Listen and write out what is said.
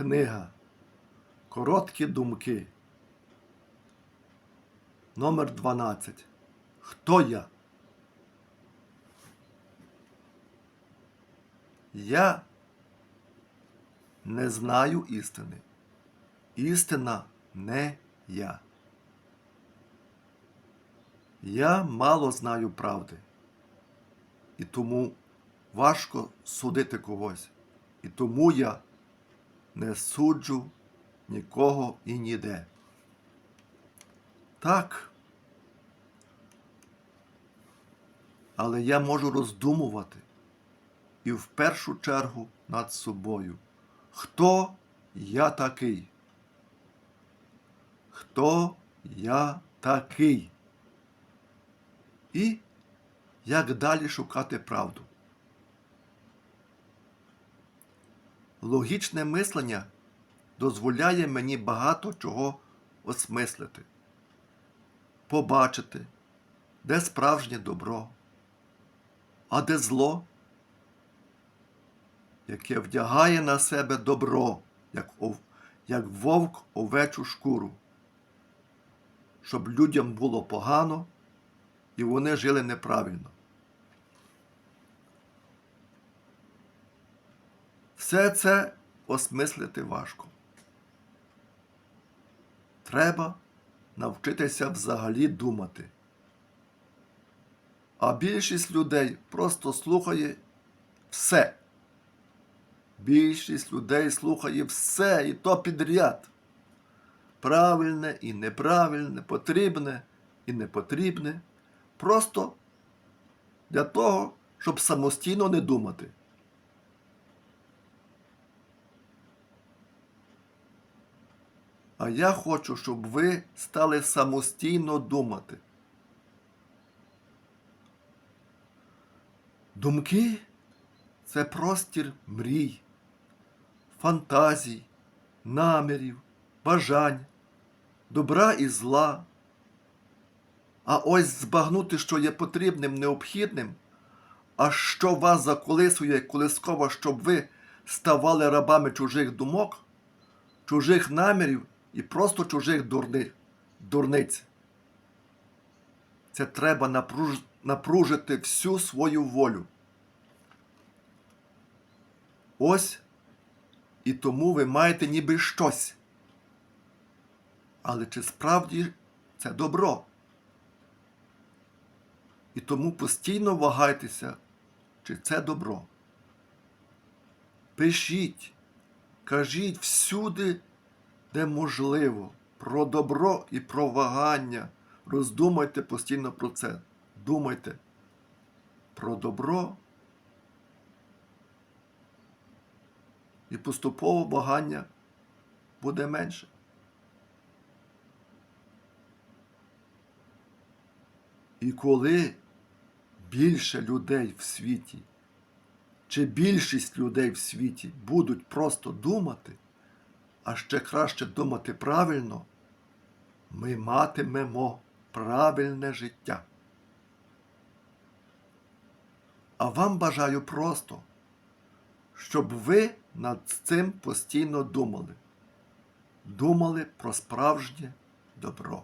Книга Короткі думки. Номер 12. Хто я? Я не знаю істини. Істина не я. Я мало знаю правди. І тому важко судити когось. І тому я не суджу нікого і ніде. Так. Але я можу роздумувати і в першу чергу над собою. Хто я такий? Хто я такий? І як далі шукати правду? Логічне мислення дозволяє мені багато чого осмислити, побачити, де справжнє добро, а де зло, яке вдягає на себе добро, як, ов, як вовк овечу шкуру, щоб людям було погано і вони жили неправильно. Все це осмислити важко. Треба навчитися взагалі думати. А більшість людей просто слухає все. Більшість людей слухає все і то підряд. Правильне і неправильне, потрібне і непотрібне. Просто для того, щоб самостійно не думати. А я хочу, щоб ви стали самостійно думати. Думки це простір мрій, фантазій, намірів, бажань, добра і зла. А ось збагнути, що є потрібним, необхідним, а що вас заколисує колисково, щоб ви ставали рабами чужих думок, чужих намірів і просто чужих дурни, дурниць. Це треба напруж, напружити всю свою волю. Ось і тому ви маєте ніби щось. Але чи справді це добро? І тому постійно вагайтеся, чи це добро. Пишіть, кажіть всюди, де можливо, про добро і про вагання. Роздумайте постійно про це. Думайте про добро і поступово вагання буде менше. І коли більше людей в світі, чи більшість людей в світі будуть просто думати, а ще краще думати правильно, ми матимемо правильне життя. А вам бажаю просто, щоб ви над цим постійно думали, думали про справжнє добро.